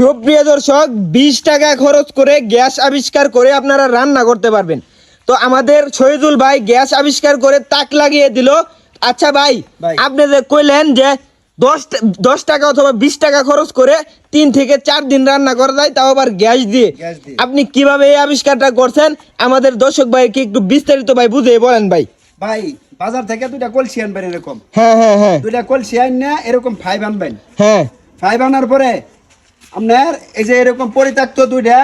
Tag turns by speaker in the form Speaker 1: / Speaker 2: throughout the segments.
Speaker 1: সুপ্রিয় দর্শক বিশ টাকা খরচ করে গ্যাস আবিষ্কার করে আপনারা রান্না করতে পারবেন। তো আমাদের শহীদুল ভাই গ্যাস আবিষ্কার করে তাক লাগিয়ে দিল। আচ্ছা ভাই। আপনি যে কইলেন যে দশ দশ টাকা অথবা বিশ টাকা খরচ করে তিন থেকে চার দিন রান্না করা যায় তাও আবার গ্যাস দিয়ে। আপনি কীভাবে এই আবিষ্কারটা করছেন? আমাদের দর্শক ভাইকে একটু বিস্তারিত ভাই বুঝে বলেন ভাই।
Speaker 2: ভাই বাজার থেকে দুইটা কলসি আনবেন এরকম।
Speaker 1: হ্যাঁ হ্যাঁ হ্যাঁ।
Speaker 2: দুইটা কলসি আন না এরকম ফাইভ আনবেন।
Speaker 1: হ্যাঁ।
Speaker 2: ফাইভ আনার পরে আপনার এই যে এরকম পরিত্যক্ত দুইটা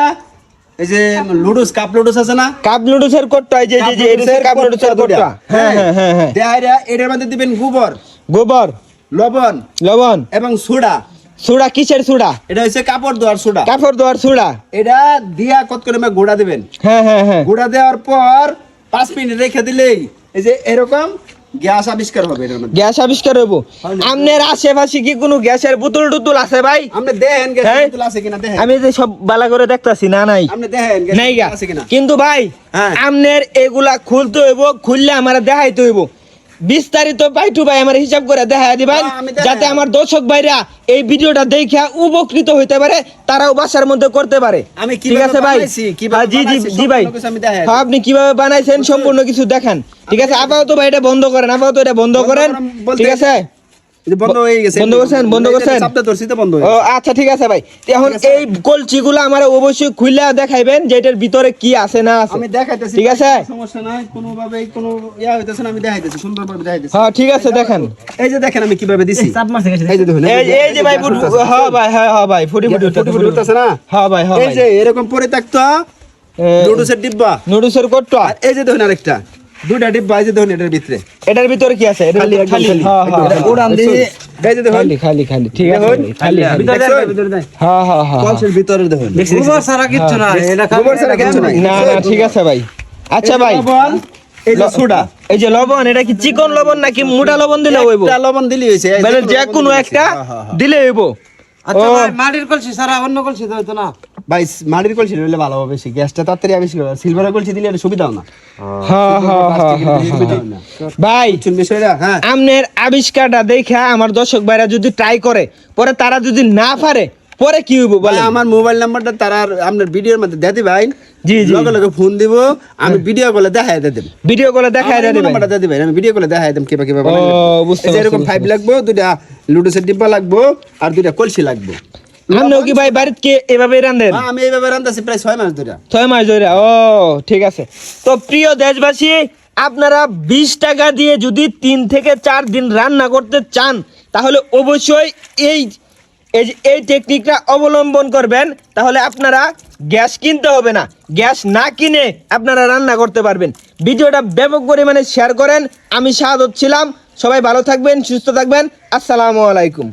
Speaker 2: এই যে লুডুস কাপ লুডুস আছে না?
Speaker 1: কাপ নুডলসের কোটটা এই যে যে- যে এটা কাপ নুডলসের কোটটা হ্যাঁ হ্যাঁ। হ্যাঁ হ্যাঁ
Speaker 2: দেহাইরা এটার মধ্যে দিবেন গোবর।
Speaker 1: গোবর।
Speaker 2: লবণ।
Speaker 1: লবণ।
Speaker 2: এবং সোডা।
Speaker 1: সুড়া কিসের সুড়া?
Speaker 2: এটা হচ্ছে কাপড় দেওয়ার সোডা।
Speaker 1: কাপড় দেওয়ার সুড়া।
Speaker 2: এটা দিয়া কত করে গুঁড়া দিবেন।
Speaker 1: হ্যাঁ হ্যাঁ হ্যাঁ।
Speaker 2: গুঁড়া দেওয়ার পর পাঁচ মিনিট রেখে দিলেই এই যে এরকম গ্যাস আবিষ্কার হবে এটার মধ্যে।
Speaker 1: গ্যাস আবিষ্কার হইব। আপনার আশেপাশে কি কোনো গ্যাসের বোতল টুতুল আছে ভাই?
Speaker 2: আপনি দেখেন গ্যাস
Speaker 1: হ্যাঁ?
Speaker 2: বোতল আছে কিনা দেখেন।
Speaker 1: আমি যে সব বালা করে দেখতাছি না নাই?
Speaker 2: আপনি দেখেন
Speaker 1: নাই
Speaker 2: আছে কিনা।
Speaker 1: কিন্তু ভাই
Speaker 2: হ্যাঁ।
Speaker 1: আপনার এগুলা খুলতে হইব খুললে আমার দেখাইতে হইব। বিস্তারিত পাইটু ভাই আমার হিসাব করে দেখা দিবেন। যাতে আমার দর্শক ভাইরা এই ভিডিওটা দেখা উপকৃত হইতে পারে তারাও বাসার মধ্যে করতে পারে।
Speaker 2: আমি
Speaker 1: ঠিক আছে ভাই? হ্যাঁ, জি জি জি ভাই। হ্যাঁ, আপনি কীভাবে বানাইছেন সম্পূর্ণ কিছু দেখান। ঠিক আছে আপাতত ভাই এটা বন্ধ করেন আপাতত এটা বন্ধ করেন। ঠিক আছে?
Speaker 2: বন্ধ হয়ে গেছে।
Speaker 1: বন্ধ করছেন, বন্ধ করছেন?
Speaker 2: চাপটা ধরছি তো বন্ধ
Speaker 1: ও আচ্ছা ঠিক আছে ভাই। এখন। এই কলচিগুলো আমার অবশ্যই খুলে দেখাইবেন যে এটার ভিতরে কি আছে না আছে।
Speaker 2: আমি দেখাইতেছি
Speaker 1: ঠিক আছে?
Speaker 2: সমস্যা নাই কোনো ভাবে কোনো ইয়া হইতেছে না আমি দেখাইতেছি সুন্দরভাবে দেখাইতেছি।
Speaker 1: হ্যাঁ ঠিক আছে দেখেন।
Speaker 2: এই যে দেখেন আমি কীভাবে দিছি। এই যে দেখুন।
Speaker 1: এই যে- এই যে ভাই ফুট হ্যাঁ ভাই হ্যাঁ হ্যাঁ ভাই ফুটি ফুটি
Speaker 2: ফুটি ফুটি উঠতেছে না?
Speaker 1: হ্যাঁ ভাই হ্যাঁ
Speaker 2: এই যে এরকম পরিত্যক্ত লুডুসের ডিব্বা।
Speaker 1: নুডলসের কোটটা।
Speaker 2: এই যে দেখুন আরেকটা। দুইটা এই দেখুন এটার ভিতরে।
Speaker 1: এটার ভিতরে কি আছে?
Speaker 2: খালি
Speaker 1: খালি। হ্যাঁ হ্যাঁ
Speaker 2: একদম। খালি। দেখুন, এই যে দেখুন
Speaker 1: খালি খালি খালি। ঠিক আছে খালি খালি। হ্যাঁ হ্যাঁ হ্যাঁ।
Speaker 2: কলসের ভিতরে দেখুন।
Speaker 3: গোবর ছাড়া কিচ্ছু না এটা
Speaker 2: গোবর ছাড়া কিচ্ছু নাই।
Speaker 1: না না ঠিক আছে ভাই। আচ্ছা ভাই।
Speaker 2: এই যে সোডা।
Speaker 1: এই যে লবণ এটা কি চিকন লবণ নাকি মোটা লবণ দিলে হইব?
Speaker 2: একটা লবণ দিলি হয়েছে।
Speaker 1: মানে
Speaker 2: যে
Speaker 1: কোনো একটা। দিলে হইব।
Speaker 3: আচ্ছা ভাই মাটির কলসি ছাড়া অন্য কলসি তো না?
Speaker 2: ভাই মাটির কলসি ভালো হবে বেশি। গ্যাসটা তাড়াতাড়ি আবিষ্কার হবে সিলভারের কলসি দিলে এটা সুবিধাও না।
Speaker 1: হ্যাঁ হ্যাঁ হ্যাঁ হ্যাঁ ভাই
Speaker 2: হ্যাঁ।
Speaker 1: আমনের আবিষ্কারটা দেখা আমার দর্শক ভাইরা যদি ট্রাই করে পরে তারা যদি না পারে পরে কি হইব বলে
Speaker 2: আমার মোবাইল নাম্বারটা তারা আপনার ভিডিওর মধ্যে দিয়ে দিবেন
Speaker 1: জি, জি।
Speaker 2: লগে লগে ফোন দিব আমি ভিডিও কলে দেখাই দিয়ে দেব
Speaker 1: ভিডিও কলে দেখায়
Speaker 2: আমার
Speaker 1: দেবেন।
Speaker 2: নাম্বারটা দিয়ে দিবেন আমি ভিডিও কলে দেখাই দেব কীভাবে কীভাবে
Speaker 1: ও, বুঝতে পারছি,
Speaker 2: এরকম ফাইভ। লাগবো দুইটা লুডুসের ডিব্বা লাগবো আর দুইটা কলসি লাগবো।
Speaker 1: আপনিও কি ভাই বাড়িতে কে এভাবে রান্ধেন
Speaker 2: হ্যাঁ, আমি এইভাবে রান্দাছি প্রায় ছয় মাস ধরে।
Speaker 1: ছয় মাস ধরে ও ঠিক আছে। তো প্রিয় দেশবাসী আপনারা বিশ টাকা দিয়ে যদি তিন থেকে চার দিন রান্না করতে চান তাহলে অবশ্যই এই এই টেকনিকটা অবলম্বন করবেন। তাহলে আপনারা গ্যাস কিনতে হবে না। গ্যাস না কিনে আপনারা রান্না করতে পারবেন। ভিডিওটা ব্যাপক পরিমাণে শেয়ার করেন। আমি শাহাদত ছিলাম। সবাই ভালো থাকবেন সুস্থ থাকবেন। আসসালামু আলাইকুম।